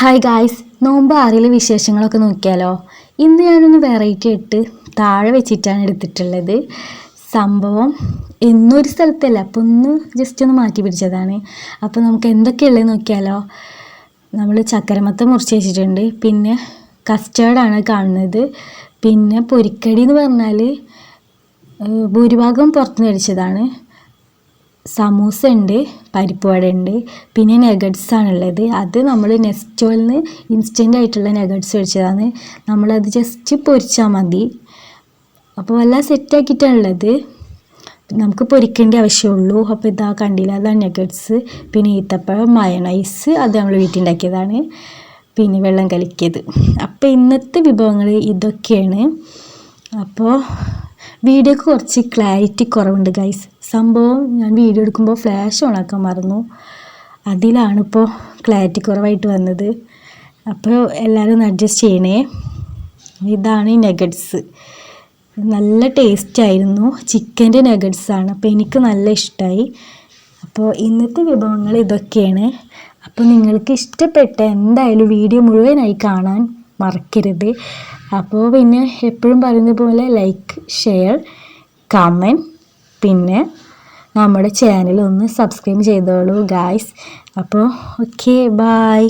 Hi guys നോമ്പ് ആറിലെ വിശേഷങ്ങളൊക്കെ നോക്കിയാലോ? ഇന്ന് ഞാനൊന്ന് വെറൈറ്റി ഇട്ട് താഴെ വെച്ചിട്ടാണ് എടുത്തിട്ടുള്ളത്. സംഭവം എന്നൊരു സ്ഥലത്തല്ല അപ്പോൾ ഒന്ന് ജസ്റ്റ് ഒന്ന് മാറ്റി പിടിച്ചതാണ്. അപ്പോൾ നമുക്ക് എന്തൊക്കെയുള്ളത് നോക്കിയാലോ? നമ്മൾ ചക്കരമത്ത മുറിച്ച് വെച്ചിട്ടുണ്ട് പിന്നെ കസ്റ്റേർഡാണ് കാണുന്നത് പിന്നെ പൊരിക്കടി എന്ന് പറഞ്ഞാൽ ഭൂരിഭാഗം പുറത്തുനിന്ന് മേടിച്ചതാണ്. സമൂസ ഉണ്ട് പരിപ്പ് വട ഉണ്ട് പിന്നെ നെഗറ്റ്സ് ആണുള്ളത് അത് നമ്മൾ നെസ്റ്റോയിൽ നിന്ന് ഇൻസ്റ്റന്റ് ആയിട്ടുള്ള നെഗറ്റ്സ് മേടിച്ചതാണ്. നമ്മളത് ജസ്റ്റ് പൊരിച്ചാൽ മതി. അപ്പോൾ എല്ലാം സെറ്റാക്കിയിട്ടാണുള്ളത് നമുക്ക് പൊരിക്കേണ്ട ആവശ്യമുള്ളൂ. അപ്പോൾ ഇതാ കണ്ടില്ല അതാണ് നെഗറ്റ്സ് പിന്നെ ഈത്തപ്പഴം മയണൈസ് അത് നമ്മൾ വീട്ടിലുണ്ടാക്കിയതാണ്. പിന്നെ വെള്ളം കലക്കിയത്. അപ്പോൾ ഇന്നത്തെ വിഭവങ്ങൾ ഇതൊക്കെയാണ്. അപ്പോൾ വീഡിയോക്ക് കുറച്ച് ക്ലാരിറ്റി കുറവുണ്ട് ഗൈസ് സംഭവം ഞാൻ വീഡിയോ എടുക്കുമ്പോൾ ഫ്ലാഷ് ഓണാക്കാൻ മറന്നു. അതിലാണിപ്പോൾ ക്ലാരിറ്റി കുറവായിട്ട് വന്നത്. അപ്പോൾ എല്ലാവരും അഡ്ജസ്റ്റ് ചെയ്യണേ. ഇതാണ് ഈ നെഗറ്റ്സ് നല്ല ടേസ്റ്റ് ആയിരുന്നു. ചിക്കന്റെ ആണ്. അപ്പോൾ എനിക്ക് നല്ല ഇഷ്ടമായി അപ്പോൾ ഇന്നത്തെ വിഭവങ്ങൾ ഇതൊക്കെയാണ്. അപ്പോൾ നിങ്ങൾക്ക് ഇഷ്ടപ്പെട്ട എന്തായാലും വീഡിയോ മുഴുവനായി കാണാൻ മറക്കരുത്. അപ്പോൾ പിന്നെ എപ്പോഴും പറയുന്ന പോലെ ലൈക്ക് ഷെയർ കമന്റ് പിന്നെ നമ്മുടെ ചാനൽ ഒന്ന് സബ്സ്ക്രൈബ് ചെയ്തോളൂ ഗായ്സ് അപ്പോൾ ഓക്കെ ബായ്